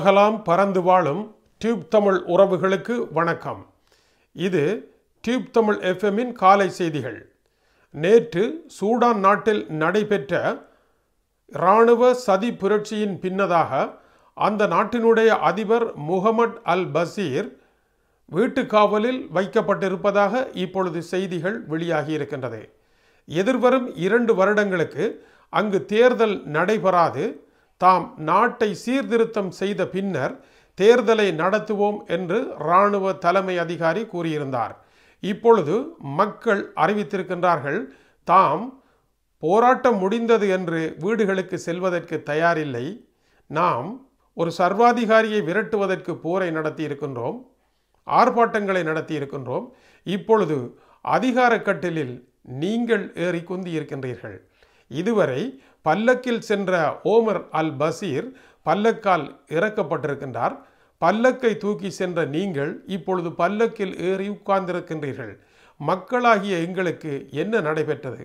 உலகலாம் பறந்து வாழும் டியூப் தமிழ் உறவுகளுக்கு வணக்கம். இது டியூப் தமிழ் எஃப்எம்மின் காலை செய்திகள். நேற்று சூடான் நாட்டில் நடைபெற்ற இராணுவ சதி புரட்சியின் பின்னதாக அந்த நாட்டினுடைய அதிபர் முகமட் அல் பசீர் வீட்டு காவலில் வைக்கப்பட்டிருப்பதாக இப்பொழுது செய்திகள் வெளியாகி இருக்கின்றது எதிர்வரும் இரண்டு வருடங்களுக்கு அங்கு தேர்தல் நடைபெறாது. தாம் நாட்டை சீர்திருத்தம் செய்த பின்னர் தேர்தலை நடத்துவோம் என்று இராணுவ தலைமை அதிகாரி கூறியிருந்தார். இப்பொழுது மக்கள் அறிவித்திருக்கின்றார்கள் தாம் போராட்டம் முடிந்தது என்று வீடுகளுக்கு செல்வதற்கு தயாரில்லை. நாம் ஒரு சர்வாதிகாரியை விரட்டுவதற்கு போரை நடத்தி இருக்கின்றோம் ஆர்ப்பாட்டங்களை நடத்தி இருக்கின்றோம் இப்பொழுது அதிகார கட்டிலில் நீங்கள் ஏறி குந்தியிருக்கின்றீர்கள். இதுவரை பல்லக்கில் சென்ற ஓமர் அல் பசீர் பல்லக்கால் இறக்கப்பட்டிருக்கின்றார். பல்லக்கை தூக்கி சென்ற நீங்கள் இப்பொழுது பல்லக்கில் ஏறி உட்கார்ந்திருக்கின்றீர்கள். மக்களாகிய எங்களுக்கு என்ன நடைபெற்றது?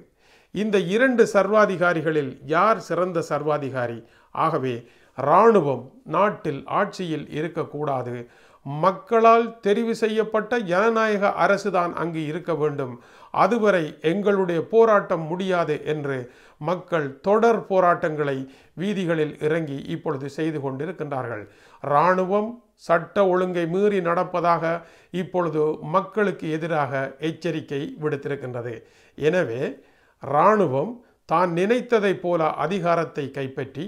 இந்த இரண்டு சர்வாதிகாரிகளில் யார் சிறந்த சர்வாதிகாரி? ஆகவே இராணுவம் நாட்டில் ஆட்சியில் இருக்கக்கூடாது. மக்களால் தெரிவு செய்யப்பட்ட ஜனநாயக அரசுதான் அங்கு இருக்க வேண்டும். அதுவரை எங்களுடைய போராட்டம் முடியாது என்று மக்கள் தொடர் போராட்டங்களை வீதிகளில் இறங்கி இப்பொழுது செய்து கொண்டிருக்கின்றார்கள். இராணுவம் சட்ட ஒழுங்கை மீறி நடப்பதாக இப்பொழுது மக்களுக்கு எதிராக எச்சரிக்கை விடுத்திருக்கின்றது. எனவே இராணுவம் தான் நினைத்ததைப் போல அதிகாரத்தை கைப்பற்றி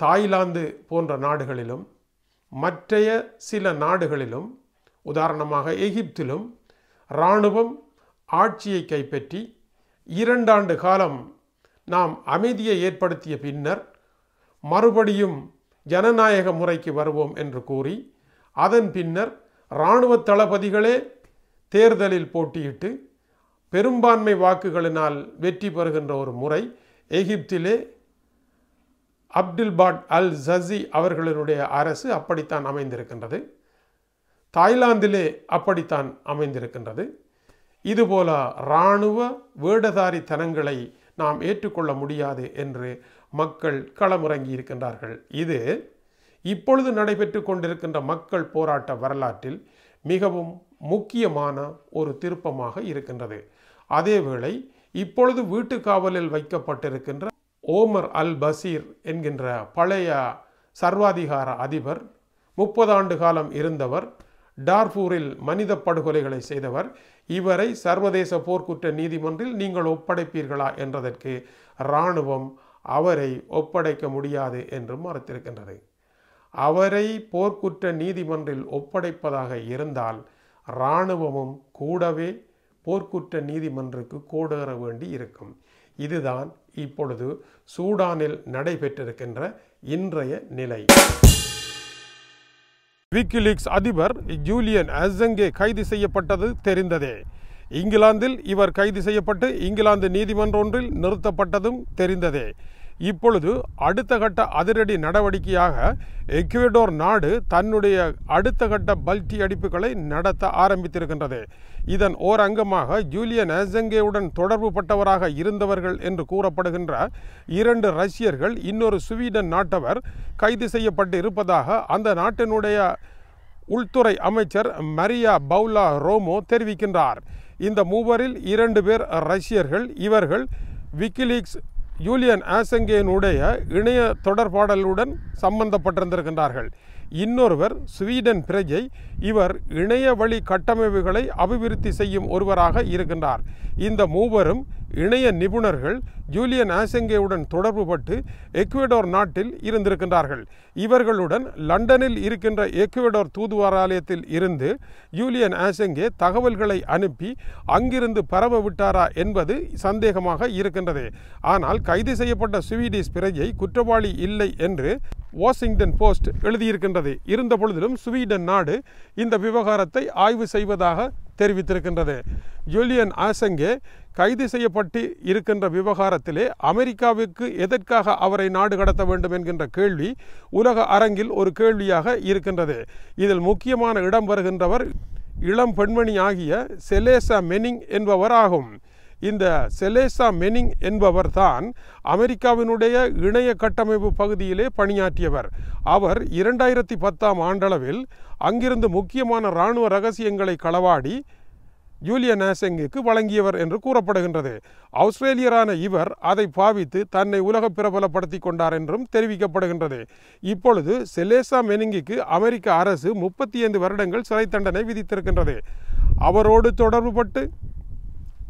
தாய்லாந்து போன்ற நாடுகளிலும் மற்றைய சில நாடுகளிலும் உதாரணமாக எகிப்திலும் இராணுவம் ஆட்சியை கைப்பற்றி இரண்டாண்டு காலம் நாம் அமைதியை ஏற்படுத்திய பின்னர் மறுபடியும் ஜனநாயக முறைக்கு வருவோம் என்று கூறி அதன் பின்னர் இராணுவ தளபதிகளே தேர்தலில் போட்டியிட்டு பெரும்பான்மை வாக்குகளினால் வெற்றி பெறுகின்ற ஒரு முறை எகிப்திலே அப்துல்பாட் அல் ஜசி அவர்களினுடைய அரசு அப்படித்தான் அமைந்திருக்கின்றது. தாய்லாந்திலே அப்படித்தான் அமைந்திருக்கின்றது. இதுபோல இராணுவ வேடதாரித்தனங்களை நாம் ஏற்றுக்கொள்ள முடியாது என்று மக்கள் களமிறங்கி இருக்கின்றார்கள். இது இப்பொழுது நடைபெற்று கொண்டிருக்கின்ற மக்கள் போராட்ட வரலாற்றில் மிகவும் முக்கியமான ஒரு திருப்பமாக இருக்கின்றது. அதேவேளை இப்பொழுது வீட்டு காவலில் வைக்கப்பட்டிருக்கின்ற ஓமர் அல் பசீர் என்கின்ற பழைய சர்வாதிகார அதிபர் முப்பது ஆண்டு காலம் இருந்தவர் டார்பூரில் மனித படுகொலைகளை செய்தவர். இவரை சர்வதேச போர்க்குற்ற நீதிமன்றில் நீங்கள் ஒப்படைப்பீர்களா என்றதற்கு இராணுவம் அவரை ஒப்படைக்க முடியாது என்று மறுத்திருக்கின்றது. அவரை போர்க்குற்ற நீதிமன்றில் ஒப்படைப்பதாக இருந்தால் இராணுவமும் கூடவே போர்க்குற்ற நீதிமன்றுக்கு கோடுகிற வேண்டி இருக்கும். இதுதான் இப்பொழுது சூடானில் நடைபெற்றிருக்கின்ற இன்றைய நிலை. விக்கிலீக்ஸ் அதிபர் ஜூலியன் அசங்கே கைது செய்யப்பட்டது தெரிந்ததே. இங்கிலாந்தில் இவர் கைது செய்யப்பட்டு இங்கிலாந்து நீதிமன்ற ஒன்றில் நிறுத்தப்பட்டதும் தெரிந்ததே. இப்பொழுது அடுத்த கட்ட அதிரடி நடவடிக்கையாக எக்வடோர் நாடு தன்னுடைய அடுத்த கட்ட பல்டி அடிப்புகளை நடத்த ஆரம்பித்திருக்கின்றது. இதன் ஓர் அங்கமாக ஜூலியன் ஆசங்கேவுடன் தொடர்பு பட்டவராக இருந்தவர்கள் என்று கூறப்படுகின்ற இரண்டு ரஷ்யர்கள் இன்னொரு ஸ்வீடன் நாட்டவர் கைது செய்யப்பட்டு இருப்பதாக அந்த நாட்டினுடைய உள்துறை அமைச்சர் மரியா பவுலா ரோமோ தெரிவிக்கின்றார். இந்த மூவரில் இரண்டு பேர் ரஷ்யர்கள் இவர்கள் விக்கிலீக்ஸ் யூலியன் ஆசங்கேனுடைய இணைய தொடர்பாடலுடன் சம்பந்தப்பட்டிருந்திருக்கின்றார்கள். இன்னொருவர் ஸ்வீடன் பிரஜை இவர் இணைய வழி கட்டமைப்புகளை அபிவிருத்தி செய்யும் ஒருவராக இருக்கின்றார். இந்த மூவரும் இணைய நிபுணர்கள் ஜூலியன் ஆசங்கேவுடன் தொடர்புபட்டு எக்வடோர் நாட்டில் இருந்திருக்கின்றார்கள். இவர்களுடன் லண்டனில் இருக்கின்ற எக்வடோர் தூதுவாராலயத்தில் இருந்து ஜூலியன் ஆசங்கே தகவல்களை அனுப்பி அங்கிருந்து பரவ விட்டாரா என்பது சந்தேகமாக இருக்கின்றது. ஆனால் கைது செய்யப்பட்ட சுவீடிஷ் பிறையை குற்றவாளி இல்லை என்று வாஷிங்டன் போஸ்ட் எழுதியிருக்கின்றது. இருந்த பொழுதிலும் ஸ்வீடன் நாடு இந்த விவகாரத்தை ஆய்வு செய்வதாக தெரிவித்திருக்கின்றது. ஜூலியன் ஆசங்கே கைது செய்யப்பட்டு இருக்கின்ற விவகாரத்திலே அமெரிக்காவுக்கு எதற்காக அவரை நாடு கடத்த வேண்டும் என்கின்ற கேள்வி உலக அரங்கில் ஒரு கேள்வியாக இருக்கின்றது. இதில் முக்கியமான இடம் வருகின்றவர் இளம் பெண்மணி ஆகிய செலேசா மெனிங் என்பவர் ஆகும் இந்த செலேசா மெனிங் என்பவர் தான் அமெரிக்காவினுடைய இணைய கட்டமைப்பு பகுதியிலே பணியாற்றியவர். அவர் இரண்டாயிரத்தி பத்தாம் ஆண்டளவில் அங்கிருந்து முக்கியமான இராணுவ ரகசியங்களை களவாடி ஜூலியன் ஆசெங்குக்கு வழங்கியவர் என்று கூறப்படுகின்றது. ஆஸ்திரேலியரான இவர் அதை பாவித்து தன்னை உலக பிரபலப்படுத்தி கொண்டார் என்றும் தெரிவிக்கப்படுகின்றது. இப்பொழுது செலேசா மெனிங்கிக்கு அமெரிக்க அரசு முப்பத்தி ஐந்து வருடங்கள் சிறை தண்டனை விதித்திருக்கின்றது. அவரோடு தொடர்புபட்டு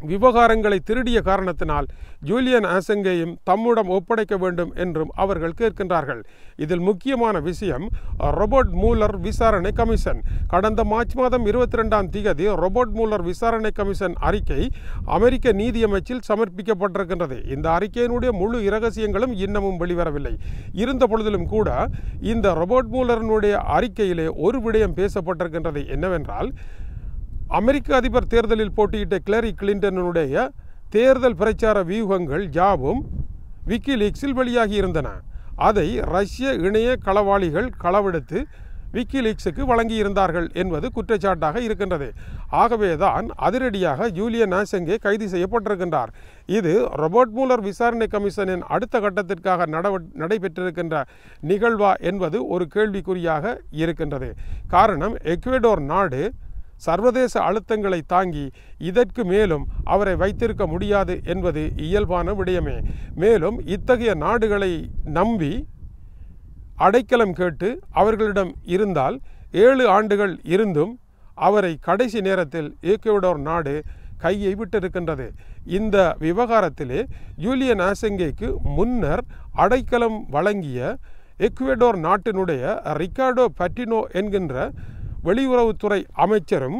விவகாரங்களை திருடிய காரணத்தினால் ஜூலியன் ஆசங்கேயும் தம்முடன் ஒப்படைக்க வேண்டும் என்றும் அவர்கள் கேட்கின்றார்கள். இதில் முக்கியமான விஷயம் ரொபோட் மூலர் விசாரணை கமிஷன். கடந்த மார்ச் மாதம் இருபத்தி ரெண்டாம் திகதி ரொபோட் மூலர் விசாரணை கமிஷன் அறிக்கை அமெரிக்க நீதியமைச்சில் சமர்ப்பிக்கப்பட்டிருக்கின்றது. இந்த அறிக்கையினுடைய முழு இரகசியங்களும் இன்னமும் வெளிவரவில்லை. இருந்த பொழுதிலும் கூட இந்த ரொபோட் மூலரனுடைய அறிக்கையிலே ஒரு விடயம் பேசப்பட்டிருக்கின்றது. என்னவென்றால் அமெரிக்க அதிபர் தேர்தலில் போட்டியிட்ட கிளரி கிளின்டனுடைய தேர்தல் பிரச்சார வியூகங்கள் யாவும் விக்கிலீக்ஸில் வெளியாகி இருந்தன. அதை ரஷ்ய இணைய களவாளிகள் களவெடுத்து விக்கிலீக்ஸுக்கு வழங்கியிருந்தார்கள் என்பது குற்றச்சாட்டாக இருக்கின்றது. ஆகவேதான் அதிரடியாக ஜூலியன் ஆசங்கே கைது செய்யப்பட்டிருக்கின்றார். இது ரொபர்ட் மூலர் விசாரணை கமிஷனின் அடுத்த கட்டத்திற்காக நடவ நடைபெற்றிருக்கின்ற நிகழ்வா என்பது ஒரு கேள்விக்குறியாக இருக்கின்றது. காரணம் எக்வெடோர் நாடு சர்வதேச அழுத்தங்களை தாங்கி இதற்கு மேலும் அவரை வைத்திருக்க முடியாது என்பது இயல்பான விடயமே. மேலும் இத்தகைய நாடுகளை நம்பி அடைக்கலம் கேட்டு அவர்களிடம் இருந்தால் ஏழு ஆண்டுகள் இருந்தும் அவரை கடைசி நேரத்தில் ஈக்குவடோர் நாடு கையை விட்டிருக்கின்றது. இந்த விவகாரத்திலே ஜூலியன் ஆசங்கேக்கு முன்னர் அடைக்கலம் வழங்கிய எக்வெடோர் நாட்டினுடைய ரிக்கார்டோ பட்டினோ என்கின்ற வெளியுறவுத்துறை அமைச்சரும்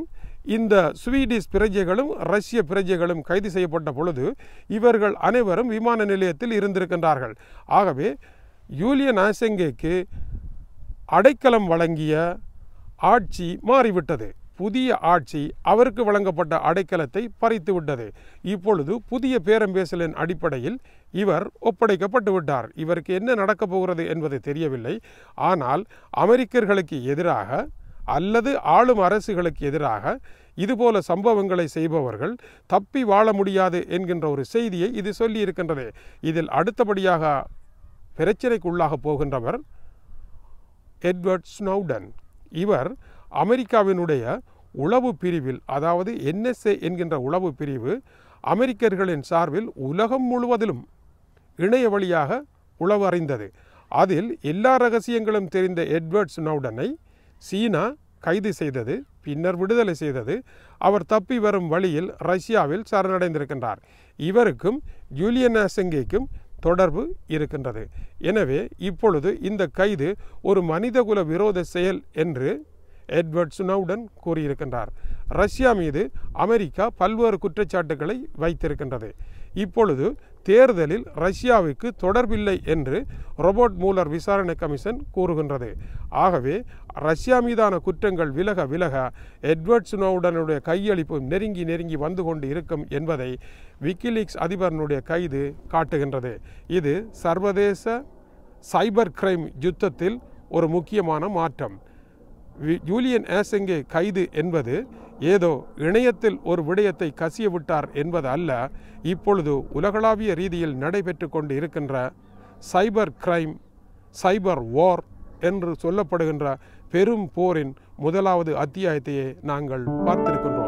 இந்த ஸ்வீடிஷ் பிரஜைகளும் ரஷ்ய பிரஜைகளும் கைது செய்யப்பட்ட பொழுது இவர்கள் அனைவரும் விமான நிலையத்தில் இருந்திருக்கின்றார்கள். ஆகவே யூலியன் ஆசெங்கேக்கு அடைக்கலம் வழங்கிய ஆட்சி மாறிவிட்டது. புதிய ஆட்சி அவருக்கு வழங்கப்பட்ட அடைக்கலத்தை பறித்து விட்டது. இப்பொழுது புதிய பேரம்பேசலின் அடிப்படையில் இவர் ஒப்படைக்கப்பட்டு விட்டார். இவருக்கு என்ன நடக்கப் போகிறது என்பது தெரியவில்லை. ஆனால் அமெரிக்கர்களுக்கு எதிராக அல்லது ஆளும் அரசுகளுக்கு எதிராக இதுபோல சம்பவங்களை செய்பவர்கள் தப்பி வாழ முடியாது என்கின்ற ஒரு செய்தியை இது சொல்லி இருக்கின்றது இதில் அடுத்தபடியாக பிரச்சனைக்குள்ளாக போகின்றவர் எட்வர்ட் ஸ்னௌடன். இவர் அமெரிக்காவினுடைய உளவு பிரிவில் அதாவது என்எஸ்ஏ என்கின்ற உளவு பிரிவு அமெரிக்கர்களின் சார்பில் உலகம் முழுவதிலும் இணைய வழியாக உளவு அறிந்தது. அதில் எல்லா ரகசியங்களும் தெரிந்த எட்வர்ட் ஸ்னௌடனை சீனா கைது செய்தது பின்னர் விடுதலை செய்தது. அவர் தப்பி வரும் வழியில் ரஷ்யாவில் சரணடைந்திருக்கின்றார். இவருக்கும் ஜூலியன் ஆசங்கேக்கும் தொடர்பு இருக்கின்றது. எனவே இப்பொழுது இந்த கைது ஒரு மனிதகுல விரோத செயல் என்று எட்வர்ட் சுனவுடன் கூறியிருக்கின்றார். ரஷ்யா மீது அமெரிக்கா பல்வேறு குற்றச்சாட்டுகளை வைத்திருக்கின்றது. இப்பொழுது தேர்தலில் ரஷ்யாவுக்கு தொடர்பில்லை என்று ரொபோட் மூலர் விசாரணை கமிஷன் கூறுகின்றது. ஆகவே ரஷ்யா மீதான குற்றங்கள் விலக விலக எட்வர்ட் சுனோவுடனுடைய கையளிப்பு நெருங்கி நெருங்கி வந்து கொண்டு இருக்கும் என்பதை விக்கிலீக்ஸ் அதிபரனுடைய கைது காட்டுகின்றது. இது சர்வதேச சைபர் கிரைம் யுத்தத்தில் ஒரு முக்கியமான மாற்றம். ஜூலியன் ஆசங்கே கைது என்பது ஏதோ இணையத்தில் ஒரு விடயத்தை கசிய விட்டார் என்பது அல்ல இப்பொழுது உலகளாவிய ரீதியில் நடைபெற்று கொண்டு இருக்கின்ற சைபர் கிரைம் சைபர் வார் என்று சொல்லப்படுகின்ற பெரும் போரின் முதலாவது அத்தியாயத்தையே நாங்கள் பார்த்திருக்கின்றோம்.